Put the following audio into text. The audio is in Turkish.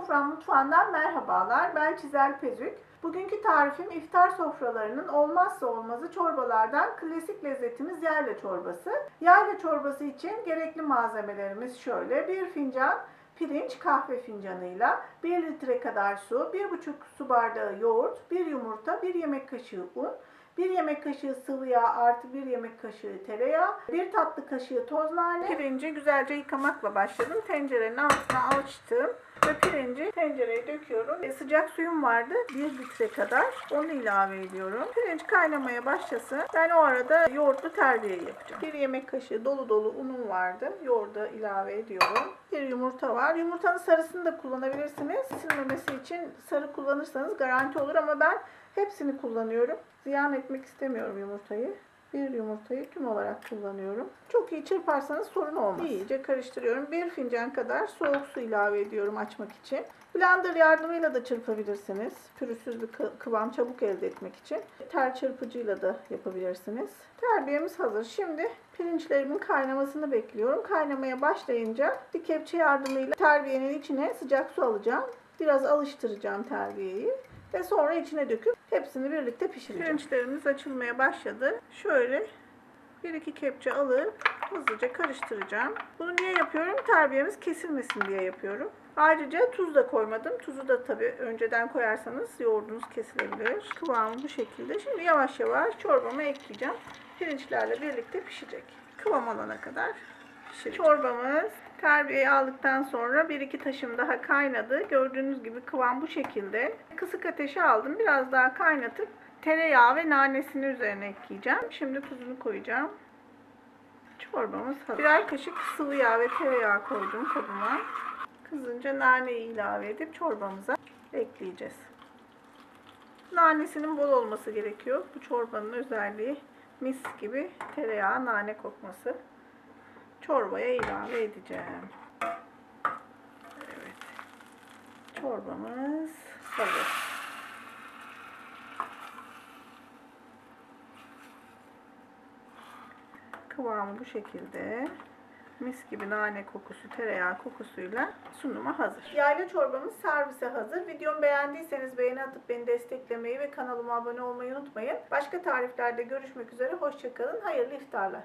Sofram Mutfağı'ndan merhabalar. Ben Çizel Pezük. Bugünkü tarifim iftar sofralarının olmazsa olmazı çorbalardan klasik lezzetimiz yayla çorbası. Yayla çorbası için gerekli malzemelerimiz şöyle. 1 fincan pirinç kahve fincanıyla 1 litre kadar su, 1,5 su bardağı yoğurt, 1 yumurta, 1 yemek kaşığı un, 1 yemek kaşığı sıvı yağ artı 1 yemek kaşığı tereyağı, 1 tatlı kaşığı toz nane. Pirinci güzelce yıkamakla başladım. Tencerenin altına açtım ve pirinci tencereye döküyorum. E, sıcak suyum vardı 1 litre kadar. Onu ilave ediyorum. Pirinç kaynamaya başlasın. Ben o arada yoğurtlu terbiye yapacağım. 1 yemek kaşığı dolu dolu unum vardı. Yoğurda ilave ediyorum. Bir yumurta var. Yumurtanın sarısını da kullanabilirsiniz. Silmemesi için sarı kullanırsanız garanti olur ama ben hepsini kullanıyorum. Ziyan etmek istemiyorum yumurtayı. Bir yumurtayı tüm olarak kullanıyorum. Çok iyi çırparsanız sorun olmaz. İyice karıştırıyorum. Bir fincan kadar soğuk su ilave ediyorum açmak için. Blender yardımıyla da çırpabilirsiniz. Pürüzsüz bir kı- kıvam çabuk elde etmek için. Tel çırpıcıyla da yapabilirsiniz. Terbiyemiz hazır. Şimdi pirinçlerimin kaynamasını bekliyorum. Kaynamaya başlayınca bir kepçe yardımıyla terbiyenin içine sıcak su alacağım. Biraz alıştıracağım terbiyeyi. Ve sonra içine döküp hepsini birlikte pişireceğim. Pirinçlerimiz açılmaya başladı. Şöyle bir iki kepçe alıp hızlıca karıştıracağım. Bunu niye yapıyorum? Terbiyemiz kesilmesin diye yapıyorum. Ayrıca tuz da koymadım. Tuzu da tabii önceden koyarsanız yoğurdunuz kesilebilir. Kıvamı bu şekilde. Şimdi yavaş yavaş çorbamı ekleyeceğim. Pirinçlerle birlikte pişecek. Kıvam alana kadar pişireceğim. Çorbamız terbiyeyi aldıktan sonra bir iki taşım daha kaynadı. Gördüğünüz gibi kıvam bu şekilde. Kısık ateşe aldım. Biraz daha kaynatıp tereyağı ve nanesini üzerine ekleyeceğim. Şimdi tuzunu koyacağım. Çorbamız hazır. Birer kaşık sıvı yağ ve tereyağı koydum kabıma. Kızınca naneyi ilave edip çorbamıza ekleyeceğiz. Nanesinin bol olması gerekiyor. Bu çorbanın özelliği mis gibi tereyağı, nane kokması. Çorbaya ilave edeceğim. Evet. Çorbamız hazır. Kıvamı bu şekilde. Mis gibi nane kokusu, tereyağı kokusuyla sunuma hazır. Yayla çorbamız servise hazır. Videomu beğendiyseniz beğeni atıp beni desteklemeyi ve kanalıma abone olmayı unutmayın. Başka tariflerde görüşmek üzere. Hoşçakalın. Hayırlı iftarlar.